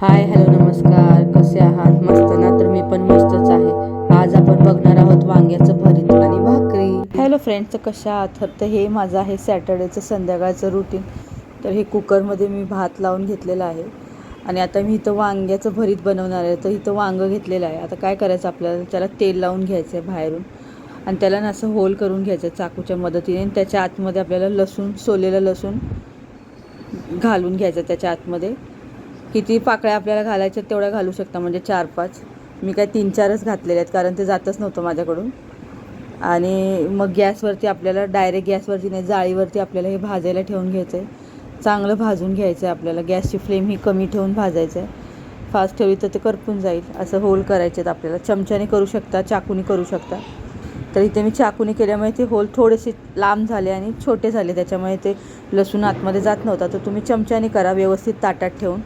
Hi hello नमस्कार. कसे आहात? मस्त ना? तर मी पण मस्तच आहे. आज आपण बघणार आहोत वांग्याचं भरीत आणि भाकरी. हॅलो फ्रेंड्स कशा आहात? तर हे माझं आहे सॅटर्डेचं संध्याकाळचं रुटीन तर हे कुकरमध्ये मी भात लावून घेतलेलं आहे. आणि आता मी इथं वांग्याचं भरीत बनवणार आहे. तर इथं वांगं घेतलेलं आहे. आता काय करायचं आपल्याला? त्याला तेल लावून घ्यायचं आहे बाहेरून. आणि त्याला ना असं होल करून घ्यायचं आहे चाकूच्या मदतीने. आणि त्याच्या आतमध्ये आपल्याला लसूण सोलेलं लसूण घालून घ्यायचं त्याच्या आतमध्ये. किती पाकळ्या आपल्याला घालायच्या तेवढ्या घालू शकता. म्हणजे चार पाच. मी काय तीन चारच घातलेले आहेत कारण ते जातच नव्हतं माझ्याकडून. आणि मग गॅसवरती आपल्याला डायरेक्ट गॅसवरती नाही जाळीवरती आपल्याला हे भाजायला ठेवून घ्यायचं आहे चांगलं भाजून घ्यायचं आहे आपल्याला. गॅसची फ्लेम ही कमी ठेवून भाजायचं आहे फास्ट ठेवली तर ते करपून जाईल. असं होल करायचे आहेत आपल्याला. चमच्याने करू शकता चाकूने करू शकता. तर इथे मी चाकूने केल्यामुळे ते होल थोडेसे लांब झाले आणि छोटे झाले. त्याच्यामुळे ते लसूण आतमध्ये जात नव्हता. तर तुम्ही चमच्याने करा. व्यवस्थित ताटात ठेवून.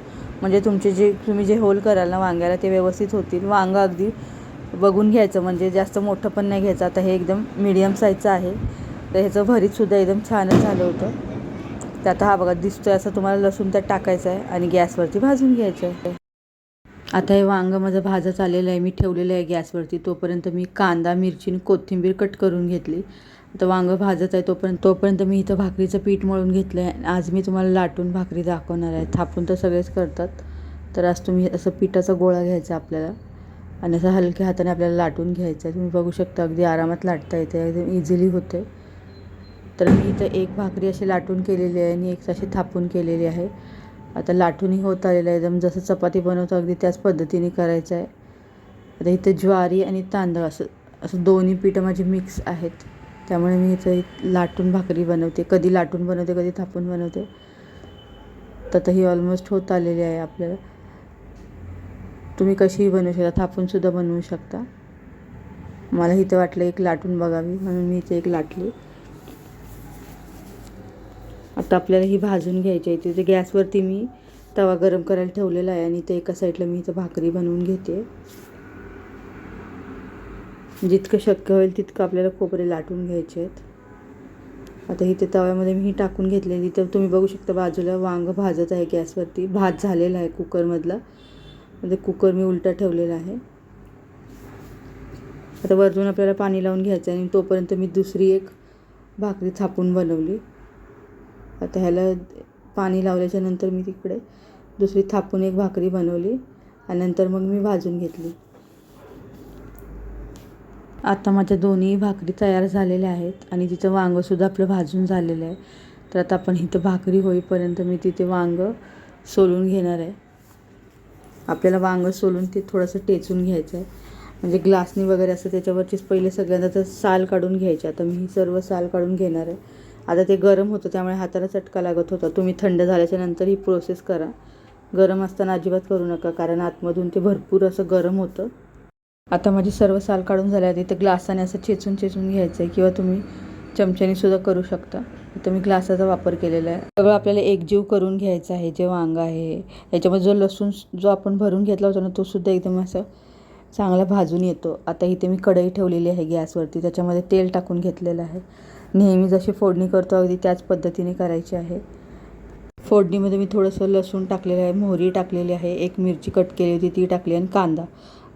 म्हणजे तुमचे जे तुम्ही जे होल कराल ना वांग्याला ते व्यवस्थित होतील. वांगं अगदी बघून घ्यायचं म्हणजे जास्त मोठं पण नाही घ्यायचं. आता हे एकदम मिडियम साईजचं आहे. तर ह्याचं भरीतसुद्धा एकदम छानच झालं होतं. तर आता हा बघा दिसतो आहे असं तुम्हाला लसूण त्यात टाकायचं आहे आणि गॅसवरती भाजून घ्यायचं आहे. आता हे वांगं माझं भाजत आलेलं आहे. मी ठेवलेलं आहे गॅसवरती. तोपर्यंत मी कांदा मिरची आणि कोथिंबीर कट करून घेतली. तर वांगं भाजत आहे तोपर्यंत तोपर्यंत मी इथं भाकरीचं पीठ मळून घेतलं आहे आज मी तुम्हाला लाटून भाकरी दाखवणार आहे. थापून तर सगळेच करतात. तर आज तुम्ही असं पिठाचा गोळा घ्यायचा आपल्याला आणि असं हलक्या हाताने आपल्याला लाटून घ्यायचं आहे. तुम्ही बघू शकता अगदी आरामात लाटता येते. एकदम इझिली होते. तर मी इथं एक भाकरी अशी लाटून केलेली आहे आणि एक अशी थापून केलेली आहे. आता लाटूनही होत आलेलं आहे. एकदम जसं चपाती बनवतो अगदी त्याच पद्धतीने करायचं आहे. आता इथं ज्वारी आणि तांदूळ असं असं दोन्ही पिठं माझी मिक्स आहेत. त्यामुळे मी इथं लाटून भाकरी बनवते. कधी लाटून बनवते कधी थापून बनवते. तर आता ही ऑलमोस्ट होत आलेली आहे आपल्याला. तुम्ही कशीही बनवू शकता थापूनसुद्धा बनवू शकता. मला इथं वाटलं एक लाटून बघावी म्हणून मी इथे एक लाटली. आता आपल्याला ही भाजून घ्यायची आहे. तिथे गॅसवरती मी तवा गरम करायला ठेवलेला आहे आणि ते एका साईडला मी इथं भाकरी बनवून घेते. जितकं शक्य होईल तितकं आपल्याला खोबरे लाटून घ्यायचे आहेत. आता इथे तव्यामध्ये मी ही टाकून घेतलेली तर तुम्ही बघू शकता बाजूला वांग भाजत आहे गॅसवरती. भात झालेला आहे कुकरमधला. म्हणजे कुकर मी उलटा ठेवलेला आहे. आता वरतून आपल्याला पाणी लावून घ्यायचं आहे आणि तोपर्यंत मी दुसरी एक भाकरी थापून बनवली. आता ह्याला पाणी लावल्याच्या नंतर मी तिकडे दुसरी थापून एक भाकरी बनवली आणि नंतर मग मी भाजून घेतली. आता माझ्या दोन्ही भाकरी तयार झालेल्या आहेत आणि तिथं वांगंसुद्धा आपलं भाजून झालेलं आहे. तर आता आपण इथं भाकरी होईपर्यंत मी तिथे वांगं सोलून घेणार आहे. आपल्याला वांगं सोलून ते थोडंसं टेचून घ्यायचं आहे. म्हणजे ग्लासनी वगैरे असं त्याच्यावरचीच पहिले सगळ्यांदा तर साल काढून घ्यायची. आता मी ही सर्व साल काढून घेणार आहे. आता ते गरम होतं त्यामुळे हाताला चटका लागत होता. तुम्ही थंड झाल्याच्यानंतर ही प्रोसेस करा. गरम असताना अजिबात करू नका कारण आतमधून ते भरपूर असं गरम होतं. आता माझी सर्व साल काढून झाल्या आहे इथं ग्लासाने असं चेचून चेचून घ्यायचं आहे किंवा तुम्ही चमच्याने सुद्धा करू शकता. इथं मी ग्लासाचा वापर केलेला आहे. सगळं आपल्याला एकजीव करून घ्यायचं आहे. जे वांग आहे. याच्यामध्ये जो लसूण जो आपण भरून घेतला होता ना तो सुद्धा एकदम असं चांगला भाजून येतो. आता इथे मी कढई ठेवलेली आहे गॅसवरती. त्याच्यामध्ये तेल टाकून घेतलेलं आहे. नेहमी जशी फोडणी करतो. अगदी त्याच पद्धतीने करायची आहे. फोडणीमध्ये मी थोडंसं लसूण टाकलेलं आहे. मोहरी टाकलेली आहे. एक मिरची कट केली होती ती टाकली आणि कांदा.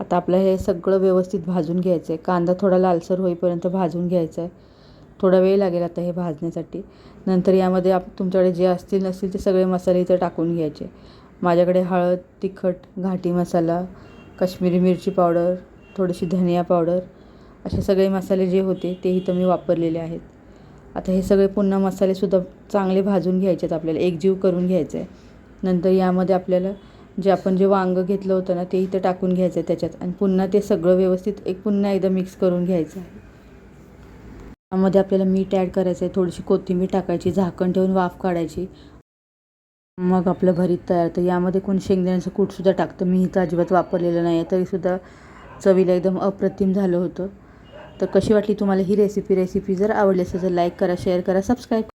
आता आपलं हे सगळं व्यवस्थित भाजून घ्यायचं आहे कांदा थोडा लालसर होईपर्यंत भाजून घ्यायचा आहे थोडा वेळ लागेल आता हे भाजण्यासाठी. नंतर यामध्ये आप तुमच्याकडे जे असतील नसतील ते सगळे मसाले इथं टाकून घ्यायचे. माझ्याकडे हळद तिखट घाटी मसाला काश्मीरी मिरची पावडर थोडीशी धनिया पावडर असे सगळे मसाले जे होते ते इथं मी वापरलेले आहेत. आता हे सगळे पुन्हा मसालेसुद्धा चांगले भाजून घ्यायचे आहेत आपल्याला एकजीव करून घ्यायचं आहे नंतर यामध्ये आपल्याला जे आपण जे वांगं घेतलं होतं ना ते इथं टाकून घ्यायचं आहे त्याच्यात. आणि पुन्हा ते सगळं व्यवस्थित एक पुन्हा एकदा मिक्स करून घ्यायचं आहे. त्यामध्ये आपल्याला मीठ ॲड करायचं आहे थोडीशी कोथिंबीर टाकायची झाकण ठेवून वाफ काढायची. मग आपलं भरीत तयार. तर यामध्ये कोण शेंगदाण्याचं कूटसुद्धा टाकतं. मी इथं अजिबात वापरलेलं नाही आहे तरीसुद्धा चवीला एकदम अप्रतिम झालं होतं. तर कशी वाटली तुम्हाला ही रेसिपी रेसिपी जर आवडली असेल तर लाईक करा शेअर करा सबस्क्राईब